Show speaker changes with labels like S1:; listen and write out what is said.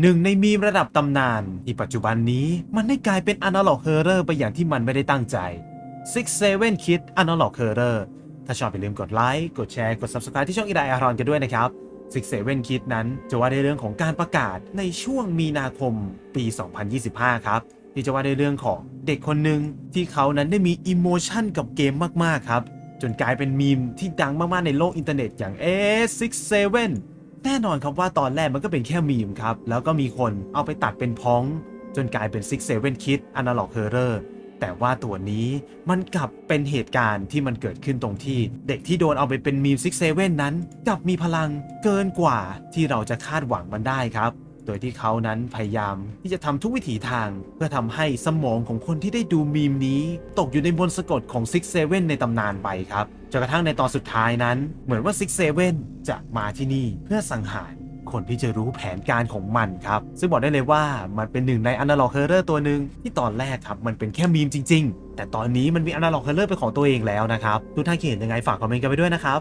S1: หนึ่งในมีมระดับตำนาน ที่ปัจจุบันนี้มันได้กลายเป็น Analog Horror ไปอย่างที่มันไม่ได้ตั้งใจ Six Seven Kid Analog Horror ถ้าชอบอย่าลืมกดไลค์ กดแชร์ กด Subscribe ที่ช่องอีไดอารอนกันด้วยนะครับ Six Seven Kid นั้นจะว่าในเรื่องของการประกาศในช่วงมีนาคมปี 2025 ครับ ที่จะว่าในเรื่องของเด็กคนหนึ่งที่เขานั้นได้มีอิโมชันกับเกมมาก ๆ ครับ จนกลายเป็นมีมที่ดังมาก ๆ ในโลกอินเทอร์เน็ตอย่าง A67 แน่นอนครับว่าตอนแรกมันก็เป็นแค่มีมครับ แล้วก็มีคนเอาไปตัดเป็นพ้อง จนกลายเป็น67 Kid Analog Horror แต่ว่าตัวนี้มันกลับเป็นเหตุการณ์ที่มันเกิดขึ้นตรงที่ เด็กที่โดนเอาไปเป็นมีมซิกเซเว่นนั้น กลับมีพลังเกินกว่าที่เราจะคาดหวังมันได้ครับ โดยที่เขานั้นพยายามที่จะทำทุกวิถีทาง เพื่อทำให้สมองของคนที่ได้ดูมีมนี้ ตกอยู่ในมนต์สะกดของ Six Seven ในตำนานไปครับจนกระทั่งในตอนสุดท้ายนั้น เหมือนว่า Six Seven จะมาที่นี่เพื่อสังหารคนที่จะรู้แผนการของมันครับ ซึ่งบอกได้เลยว่ามันเป็นหนึ่งใน Analog Horror ตัวหนึ่งที่ตอนแรกครับมันเป็นแค่มีมจริง ๆ แต่ตอนนี้มันมี Analog Horror เรอร์เป็นของตัวเองแล้วนะครับทุกท่านคิดเห็นยังไงฝากคอมเมนต์กันไปด้วยนะครับ